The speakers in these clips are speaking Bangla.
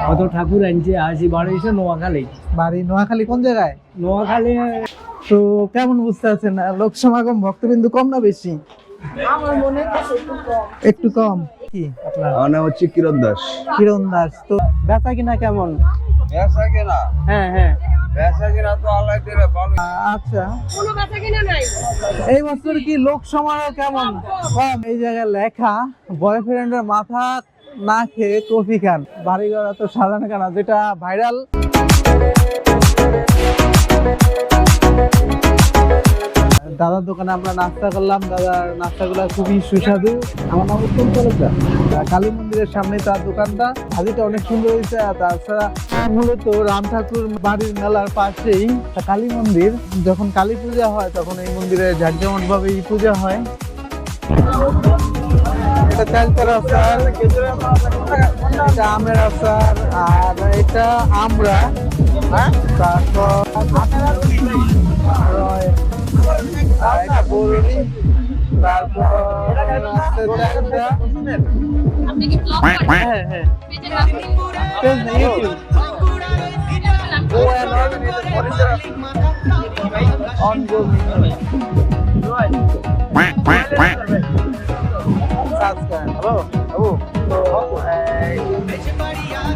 কত ঠাকুর আনছে আসি বাড়ি এসে নোয়াখালী। বাড়ি নোয়াখালী কোন জায়গায়? নোয়াখালী। তো কেমন বুঝতে পারছেন লোক সমাগম ভক্তবিন্দু কম না বেশি? আমার মনে একটু কম। কি? আপনার? আমার নাম হচ্ছে কিরণ দাস। কিরণ দাস তো বেচা কিনা কেমন? ব্যবসা কেনা? হ্যাঁ হ্যাঁ। আচ্ছা। এই বছর কি লোক সমারোহ কেমন? কম। এই জায়গায় লেখা বয়ফ্রেন্ডের মাথা না খেয়ে কফি খান। বাড়ি ঘর এত সাজানো কেন যেটা ভাইরাল দাদার দোকানে আমরা নাস্তা করলাম। দাদার নাস্তাগুলো খুবই সুস্বাদু। আমার নাম উত্তম তালুকদার। কালী মন্দিরের সামনে তার দোকানটা। হাজিটা অনেক সুন্দর হয়েছে। তাছাড়া মূলত রাম ঠাকুর বাড়ির মেলার পাশেই কালী মন্দির। যখন কালী পূজা হয়, তখন এই মন্দিরে জাঁকজমট ভাবে এই পূজা হয়। এটা এটা আমের আচার আর এটা আমরা তারপর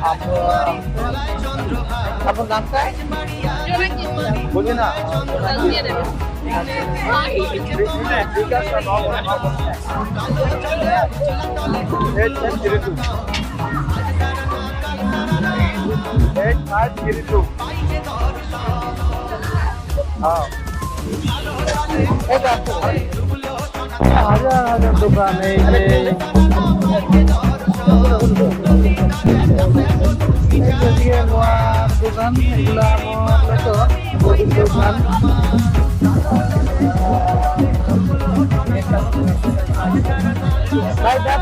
আপনার- নামটা। বুঝি না Eight five zero two. হ্যাঁ। হাজার হাজার দোকান এই যে দোকান এগুলা মূলত দোকান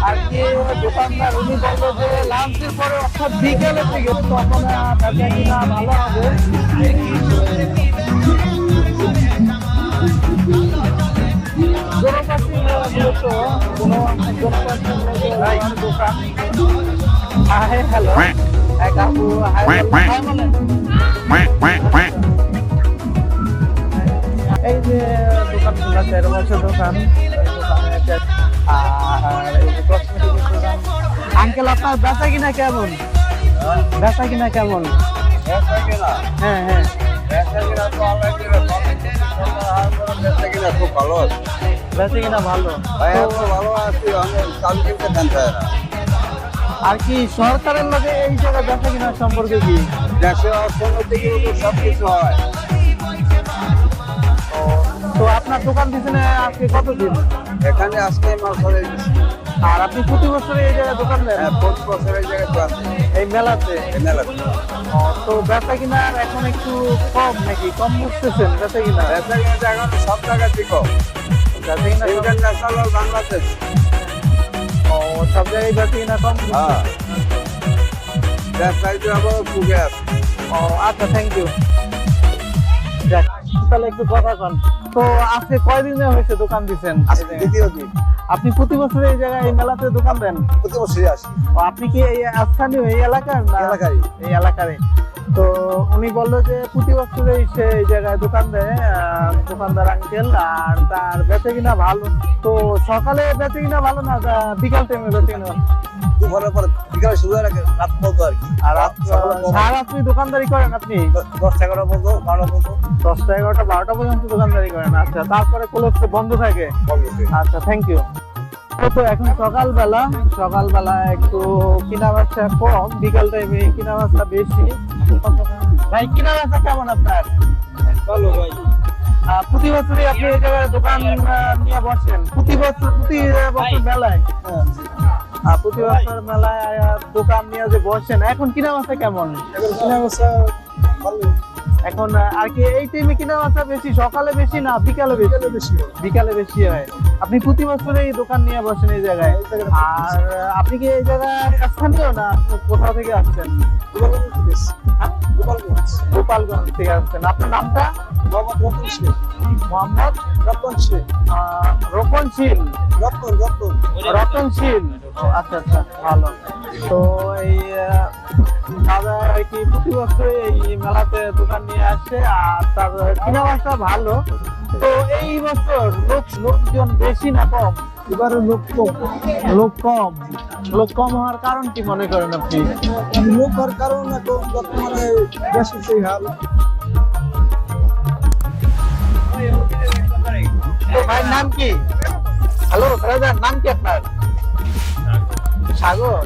আর কি দোকানদার উনি বলল যে লাঞ্চের পরে অর্থাৎ বিকেলের দিকে তখন আহ, কিনা ভালো হবে। জনপাতি মূলত কোনো জনপাতি দোকান। Hi hello. এক আপু বলেন। আপনার বেচা কিনা কেমন? বেচা কিনা কেমন? হ্যাঁ হ্যাঁ। ব্যবসা ভালো ব্যবসা খুব ভালো আছে। বেচা কিনা ভালো। ভালো আছি আর কি সরকারের লগে এই জায়গায় বেচা কিনা সম্পর্কে কি? দেশে সব কিছু হয়। তো আপনার দোকান পিছনে আজকে কতদিন? এখানে আজকে মাস ধরে আর আপনি প্রতি বছর এই জায়গায় দোকান দেন? হ্যাঁ প্রতি বছর এই জায়গায় আছে এই মেলাতে? এই মেলাতে। তো বেচা কিনা এখন একটু কম নাকি? কম বুঝতেছেন বেচা কিনা? ব্যবসা কিনা এখন সব জায়গায় ঠিক বেচা কিনা কম- ইন্টারন্যাশনাল বাংলাদেশ। ও সব জায়গায় বেচা কিনা কম হ্যাঁ। ব্যবসায়ী আছে। ও আচ্ছা থ্যাংক ইউ তাহলে একটু কথা কন। তো আজকে কয়দিনে হয়েছে দোকান দিচ্ছেন দ্বিতীয় দিন। আপনি প্রতি বছর এই জায়গায় এই মেলাতে দোকান দেন? প্রতি বছরই আসি। আপনি কি এই স্থানীয় এই এলাকার না। এই এলাকারে তো উনি বলল যে প্রতি বছরই সে এই জায়গায় দোকান দেয় দোকানদার আঙ্কেল আর তার বেচে কিনা ভালো। তো সকালে বেচে কিনা ভালো না বিকাল টাইমে বেচে কিনা দুপুরের পর বিকালে শুরু হয় রাত পর্যন্ত আর কি। আর রাত সারা আপনি দোকানদারি করেন আপনি? দশ এগারো পর্যন্ত বারো পর্যন্ত। দশটা এগারোটা বারোটা পর্যন্ত দোকানদারি করেন। আচ্ছা তারপরে ক্লোজ বন্ধ থাকে? আচ্ছা থ্যাংক ইউ তো এখন সকালবেলা সকালবেলা একটু কিনা বেচা কম বিকাল টাইমে কিনা বেচা বেশি। ভাই কিনা বেচা কেমন আপনার? ভালো ভাই। প্রতি বছরই আপনি এই জায়গায় দোকান নিয়ে বসেন? প্রতি বছর প্রতি বছর মেলায়? আহ, প্রতি বছর মেলায় দোকান নিয়ে যে এখন কিনা কেমন? এখন কিনা বসা ভালো এখন আর কি এই টাইমে কিনা বেশি সকালে বেশি না বিকালে বেশি? বেশি বিকালে বেশি হয়। আপনি প্রতি বছর এই দোকান নিয়ে বসেন এই জায়গায়? আর আপনি কি এই জায়গায় আসছেন তো না কোথাও থেকে আসছেন? গোপালগঞ্জ। থেকে গোপালগঞ্জ গোপালগঞ্জ থেকে আসছেন। আপনার নামটা? মোহাম্মদ রতন শীল মোহাম্মদ রতন শীল রতন রতন রতনশীল ও, আচ্ছা আচ্ছা ভালো। তো এই দাদা কি প্রতি বছর এই মেলাতে দোকান নিয়ে আসে? আর তার কিনা বাসা ভালো। তো এই বছর লোক লোকজন বেশি না কম? এবারে লোক কম। লোক কম। লোক কম হওয়ার কারণ কি মনে করেন আপনি? লোক হওয়ার কারণ এখন বর্তমানে দেশের সেই হাল। ভাইয়ের নাম কি? হ্যালো ব্রাদার নাম কি আপনার? সাগর।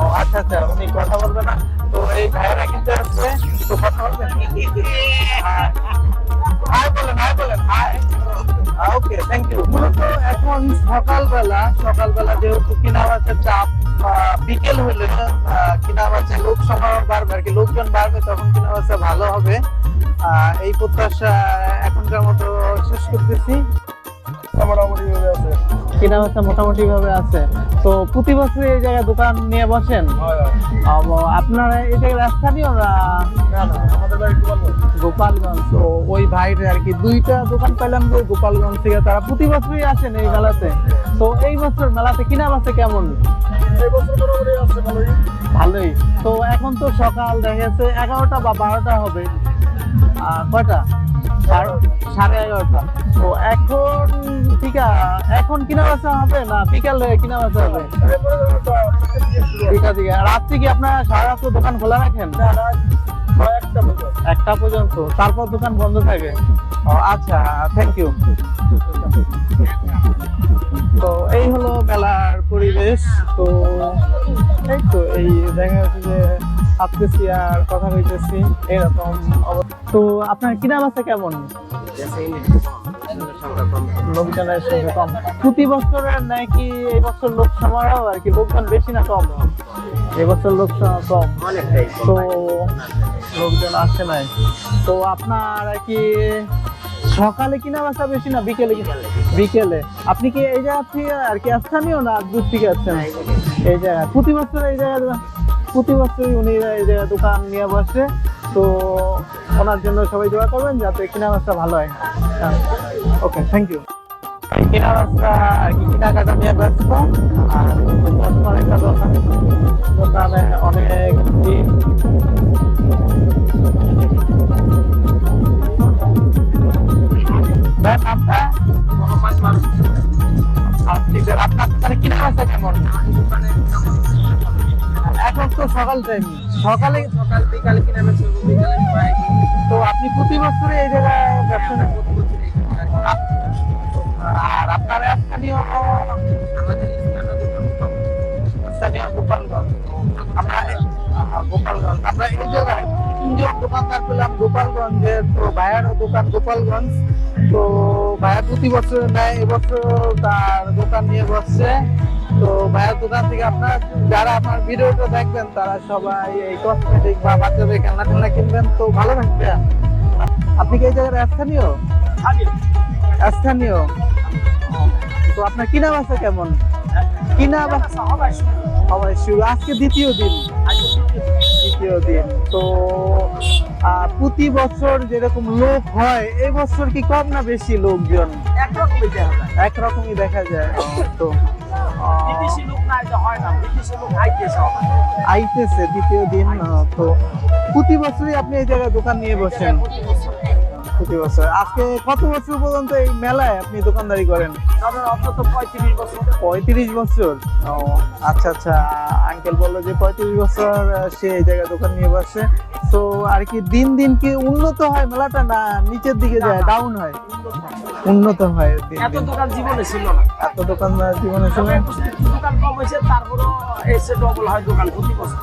ও আচ্ছা আচ্ছা উনি কথা বলবেন না। তো এই ভাইয়েরা কিন্তু আসছে তো কথা বলবেন। হাই বলেন হাই বলেন। ওকে থ্যাংক ইউ মূলত এখন সকালবেলা সকালবেলা যেহেতু কিনা বাচ্চার চাপ বিকেল হলে কিনা বাচ্চা লোক সমাগম বাড়বে আর কি লোকজন বাড়বে তখন কিনা বাচ্চা ভালো হবে। এই প্রত্যাশা এখনকার মতো শেষ করতেছি। মোটামুটি ভাবে আছে। কিনা ভাবে আছে। তো প্রতি বছর এই জায়গায় দোকান নিয়ে বসেন? আপনারা এই জায়গায় স্থানীয় না? গোপালগঞ্জ। তো ওই ভাইটা আর কি দুইটা দোকান পাইলাম যে গোপালগঞ্জ থেকে। তারা প্রতি বছরই আসেন এই মেলাতে। তো এই বছর মেলাতে কিনা বাসে কেমন? এই বছর মোটামুটি আছে ভালোই। ভালোই। তো এখন তো সকাল দেখা যাচ্ছে এগারোটা বা বারোটা হবে। কয়টা? সাড়ে এগারোটা। তো এখন ঠিক এখন কিনা বেচা হবে? না বিকালে কিনা বেচা হবে? ঠিক আছে রাত্রি কি আপনারা সারা রাত্র দোকান খোলা রাখেন? একটা পর্যন্ত। তারপর দোকান বন্ধ থাকে? আচ্ছা থ্যাংক ইউ তো এই হলো মেলার পরিবেশ। তো এই তো এই দেখা যাচ্ছে যে আসতেছি আর কথা কইতেছি এরকম অবস্থা। তো আপনার কিনা বাসা কেমন? লোকজনের সঙ্গে কম প্রতি বছরের নাকি এই বছর লোক সমারোহ আর কি? লোকজন বেশি না কম? এই বছর লোক কম। তো লোকজন আসছে নাই। তো আপনার আর কি সকালে কিনা বাসা বেশি না বিকেলে বিকেলে আপনি কি এই জায়গা থেকে আর কি স্থানীয় না দূর থেকে আসছেন? এই জায়গায়। প্রতি বছর এই জায়গায় প্রতি বছরই উনি এই জায়গায় দোকান নিয়ে বসে, তো ওনার জন্য সবাই দোয়া করবেন যাতে কিনা বাসা ভালো হয়। ওকে থ্যাংক ইউ কেনা রাস্তা আর কি, কেনাকাটা নিয়ে ব্যস্ত, আর একটা দোকান, দোকানে অনেক ভিড়। সকাল টাইম সকালে সকাল বিকালে কিনে বেছে বিকালে তো আপনি প্রতি বছরে এই জায়গায় ব্যবসা? আর আপনার স্থানীয় স্থানীয় গোপালগঞ্জ। আমরা গোপালগঞ্জ, আমরা এই জায়গায় তিনজন দোকানদার পেলাম গোপালগঞ্জের। তো ভাইয়ারও দোকান গোপালগঞ্জ। তো ভাইয়া প্রতি বছর নেয়, এবছর তার দোকান নিয়ে বসছে। তো ভাইয়ার দোকান থেকে আপনার? যারা আমার ভিডিওটা দেখবেন তারা সবাই এই কসমেটিক বা বাচ্চাদের খেলনা টেলনা কিনবেন তো ভালো থাকবে। আপনি কি এই জায়গার স্থানীয়? স্থানীয়। তো আপনার কিনা বাসা কেমন? কিনা বাসা অবশ্যই আজকে দ্বিতীয় দিন। দ্বিতীয় দিন। তো প্রতি বছর যেরকম লোক হয় এই বছর কি কম না বেশি লোকজন? একরকমই দেখা যায়। একরকমই দেখা যায়। তো বিদেশি লোক না যে হয় না বিদেশি লোক আইতেছে আইতেছে দ্বিতীয় দিন তো প্রতি বছরই আপনি এই জায়গায় দোকান নিয়ে বসেন। প্রতি বছর আজকে কত বছর পর্যন্ত এই মেলায় আপনি দোকানদারি করেন? অন্তত পঁয়ত্রিশ বছর। পঁয়ত্রিশ বছর? ও আচ্ছা আচ্ছা। আঙ্কেল বলল যে পঁয়ত্রিশ বছর সে এই জায়গায় দোকান নিয়ে বসে। তো আর কি দিন দিন কি উন্নত হয়? মেলাটা না নিচের দিকে যায় ডাউন হয়? উন্নত হয় এত দোকান জীবনে ছিল না। এত দোকানদার জীবনে সময় দোকান কম হয়েছে তারপরও এসে ডবল হয় দোকান প্রতি বছর।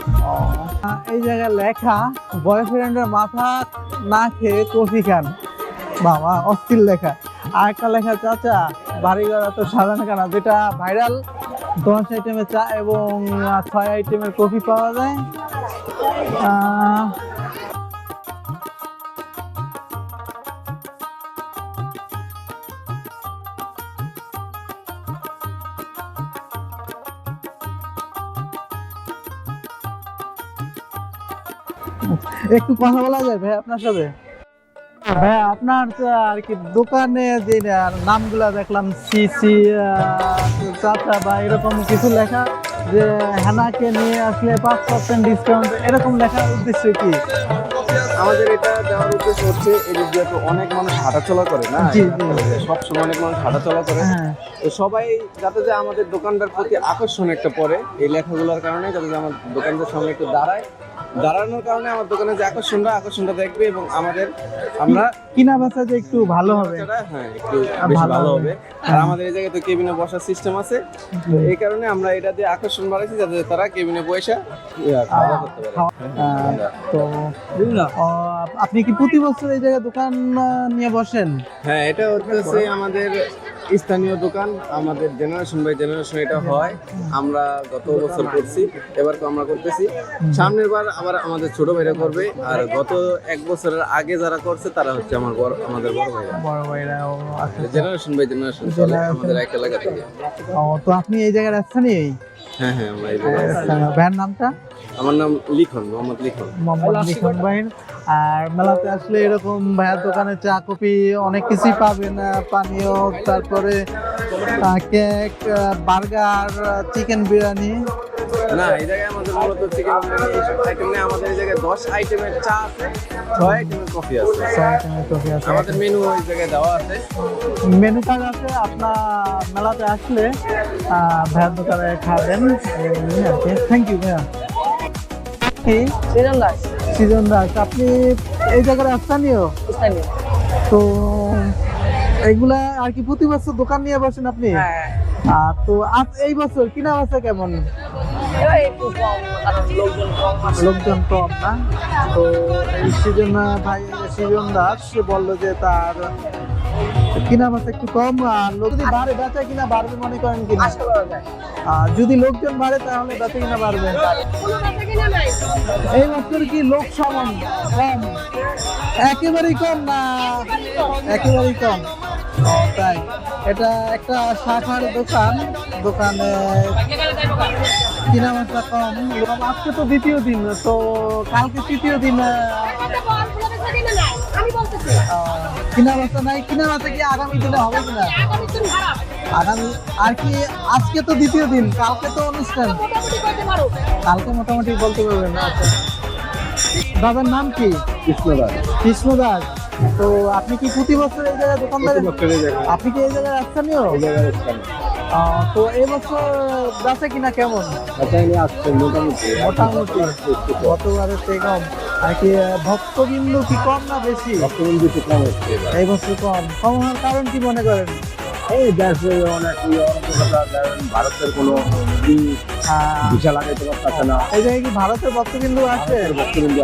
এই জায়গায় লেখা বয়ফ্রেন্ডের মাথা না খেয়ে কফি খান। বাবা অস্থির লেখা। আর একটা লেখা চাচা বাড়ি ঘর তো সাজানো কেনা? যেটা ভাইরাল দশ আইটেমের চা এবং ছয় আইটেমের কফি পাওয়া যায়। একটু কথা বলা যায় ভাই আপনার সাথে? ভাই আপনার আর কি দোকানে যে নামগুলা দেখলাম সিসি চাচা বা এরকম কিছু লেখা যে হেনাকে নিয়ে আসলে পাঁচ পার্সেন্ট ডিসকাউন্ট এরকম লেখার উদ্দেশ্য কি? আমাদের এটা দেওয়ার উদ্দেশ্য হচ্ছে এদিক দিয়ে অনেক মানুষ হাঁটাচলা করে না। সব সময় অনেক মানুষ হাঁটাচলা করে। হ্যাঁ। তো সবাই যাতে যে আমাদের দোকানটার প্রতি আকর্ষণ একটা পড়ে এই লেখাগুলোর কারণে যাতে যে আমার দোকানটার সামনে একটু দাঁড়ায় দাঁড়ানোর কারণে আমার দোকানে যে আকর্ষণটা আকর্ষণটা দেখবে এবং আমাদের আমরা কিনা বেচা যে একটু ভালো হবে? হ্যাঁ একটু ভালো হবে। আর আমাদের এই জায়গায় তো কেবিনে বসার সিস্টেম আছে। এই কারণে আমরা এটা দিয়ে আকর্ষণ বাড়াইছি যাতে তারা কেবিনে বসে খাওয়া দাওয়া করতে পারে। আহ, তো আপনি কি প্রতি বছর এই জায়গায় দোকান নিয়ে বসেন? হ্যাঁ এটা হচ্ছে আমাদের স্থানীয় দোকান আমাদের জেনারেশন বাই জেনারেশন এটা হয়। আমরা গত বছর করছি এবার তো আমরা করতেছি। সামনের বার আবার আমাদের ছোট ভাইরা করবে আর গত এক বছরের আগে যারা করছে তারা হচ্ছে আমার বড় আমাদের বড় ভাইরা। বড় ভাইরা জেনারেশন বাই জেনারেশন চলে আমাদের এক এলাকা থেকে। তো আপনি এই জায়গায় স্থানীয় হ্যাঁ হ্যাঁ আমরা এই জায়গায়- ভাইয়ের নামটা? আমার নাম লিখন মোহাম্মদ লিখন। মোহাম্মদ লিখন ভাইয়ের আর মেলাতে আসলে এরকম ভাইয়ার দোকানে চা কফি অনেক কিছুই পাবেন পানীয় তারপরে কেক বার্গার চিকেন বিরিয়ানি। না এই জায়গায় আমাদের মূলত চিকেন বিরিয়ানি এইসব আইটেম নেই আমাদের এই জায়গায় দশ আইটেমের চা আছে ছয় আইটেমের কফি আছে। ছয় আইটেমের কফি আছে। আমাদের মেনু ওই জায়গায় দেওয়া আছে। মেনু কার্ড আছে আপনার মেলাতে আসলে ভাইয়ার দোকানে খাবেন। থ্যাংক ইউ ভাইয়া। কি? সৃজন দাস সৃজন দাস আপনি এই জায়গার স্থানীয় স্থানীয় তো এগুলা আর কি প্রতি বছর দোকান নিয়ে বসেন আপনি? হ্যাঁ। আহ, তো আজ এই বছর কিনা বেচা কেমন? লোকজন কম না? তো সৃজন ভাই সৃজন দাস সে বলল যে তার কিনা বেচা একটু কম আর লোক যদি বাড়ে বেচা কিনা বাড়বে মনে করেন কিনা? আর যদি লোকজন বাড়ে তাহলে বেচা কিনা বাড়বে। এই বছর কি লোক সমান? কম। একেবারেই কম না? একেবারেই কম। তাই এটা একটা শাখার দোকান। দোকানে বেচা কম। আজকে তো দ্বিতীয় দিন তো কালকে তৃতীয় দিন কোনো কিনা নাই কিনা বেচা নাই কিনা বেচা কি আগামী দিনে হবে কিনা? আগামী আর কি আজকে তো দ্বিতীয় দিন কালকে তো অনুষ্ঠান। কালকে মোটামুটি বলতে পারবেন আচ্ছা। দাদার নাম কি? কৃষ্ণদাস। কৃষ্ণ দাস তো আপনি কি প্রতি বছর এই জায়গায় দোকানদার? আপনি কি এই জায়গায় স্থানীয় তো এবছর যাচ্ছে কিনা কেমন? আসছে মোটামুটি। মোটামুটি। গতবারের থেকে কম। আর কি ভক্তবিন্দু কি কম না বেশি? ভক্তবিন্দু কম হচ্ছে এই বছর কম। কম হওয়ার কারণ কি মনে করেন? এই দেশে অনেক ভারতের কোনো ভিসা লাগাইতে পারতেছে না। এই জায়গায় কি ভারতের ভক্তবিন্দু আছে? ভক্তবৃন্দ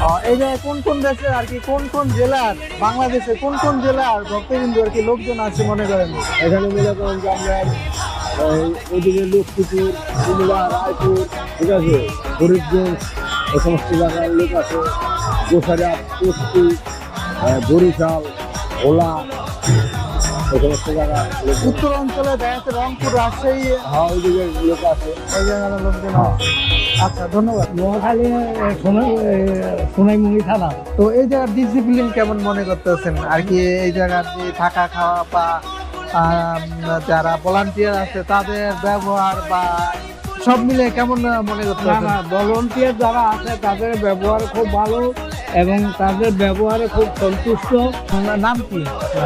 আহ, এই জায়গায় কোন কোন দেশে আর কি কোন কোন জেলার বাংলাদেশে কোন কোন জেলার ভক্তবিন্দু আর কি লোকজন আছে মনে করেন? এখানে মনে করেন যে আমরা এই ওদিকে লক্ষ্মীপুর কুমিল্লা রায়পুর ঠিক আছে? ফরিদগঞ্জ এই সমস্ত জায়গার লোক আছে। গোসারা আহ, বরিশাল ওলা উত্তর অঞ্চলে দেখা যাচ্ছে রংপুর রাজশাহী হ্যাঁ ওইদিকে লোক আছে। এই জায়গার লোকজন আচ্ছা ধন্যবাদ। নোয়াখালী সোনাই সোনাইমুড়ি থানা। তো এই জায়গার ডিসিপ্লিন কেমন মনে করতেছেন? আর কি এই জায়গার যে থাকা খাওয়া বা যারা ভলান্টিয়ার আছে তাদের ব্যবহার বা সব মিলে কেমন মনে করতেছেন? না ভলন্টিয়ার যারা আছে তাদের ব্যবহার খুব ভালো। এবং তাদের ব্যবহারে খুব সন্তুষ্ট। আপনার নাম কি?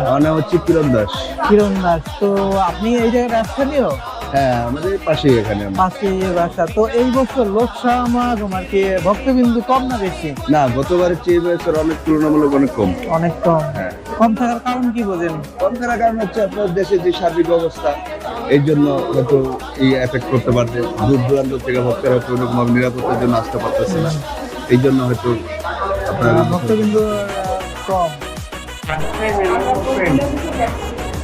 আমার নাম হচ্ছে কিরণ দাস। কিরণ দাস। তো আপনি এই জায়গায় স্থানীয় হ্যাঁ আমাদের পাশে এখানে পাশে বাসা। তো এই বছর লোক সমাগম আর কি ভক্তবিন্দু কম না বেশি? না গতবারের চেয়ে বছর অনেক তুলনামূলক অনেক কম। অনেক কম। হ্যাঁ। কম থাকার কারণ কি বোঝেন? কম থাকার কারণ হচ্ছে আপনার দেশের যে সার্বিক অবস্থা এই জন্য হয়তো এই এফেক্ট করতে পারছে। দূর দূরান্ত থেকে ভক্তরা হয়তো নিরাপত্তার জন্য আসতে পারতেছে না। এই জন্য হয়তো ভক্তবিন্দু কম।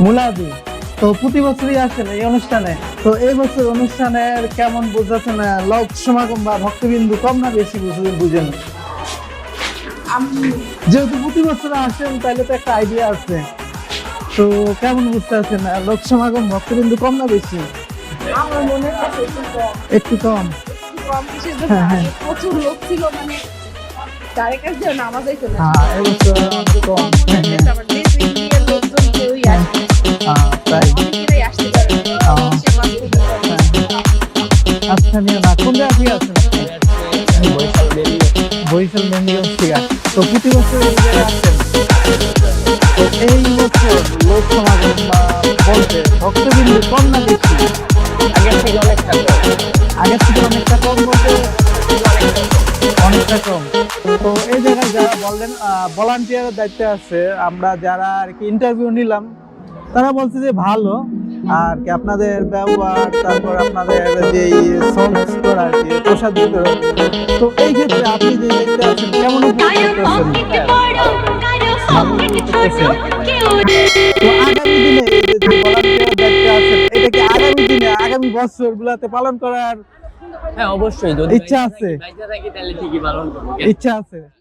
মুলাদি তো প্রতি বছরই আসেন এই অনুষ্ঠানে। তো এই বছর অনুষ্ঠানের কেমন বুঝাচ্ছেন লোক সমাগম বা ভক্তবিন্দু কম না বেশি বুঝেন? যেহেতু প্রতি বছর আসেন তাহলে তো একটা আইডিয়া আছে। তো কেমন বুঝতে আছেন লোক সমাগম ভক্তবিন্দু কম না বেশি? একটু কম। একটু কম। কম হ্যাঁ, হ্যাঁ। প্রচুর লোক ছিল মানে তারেক কাছে নামাজ হইতো না হ্যাঁ এবছর একটু কম হ্যাঁ, হ্যাঁ। হ্যাঁ, তাই। আচ্ছা নিয়ে না কোন জায়গা থেকে আছেন বরিশাল মেহেন্দিগঞ্জ থেকে তো প্রতি বছর এই জায়গায় আসেন তো এই বছর লোক সমাগম বা বলতে ভক্তবিন্দু কম না বেশি? আগের থেকে অনেকটা কম। আগের থেকে অনেকটা কম বলতে? অনেকটা কম। তো এই জায়গায় যারা বললেন ভলান্টিয়ারের দায়িত্বে আছে আমরা যারা আর কি ইন্টারভিউ নিলাম তারা বলছে যে ভালো। আর কি আপনাদের ব্যবহার তারপর আপনাদের যে সঙ্গ আর কি প্রসাদ বিতরণ। তো এই ক্ষেত্রে আপনি যে দেখতে আছেন কেমন তো আগামী দিনে যে ভলান্টিয়ার দায়িত্বে আছেন এটা কি আগামী দিনে আগামী বছর গুলাতে পালন করার হ্যাঁ অবশ্যই। যদি ইচ্ছা আছে। বাইচা থাকি তাহলে ঠিকই পালন করব। ইচ্ছা আছে।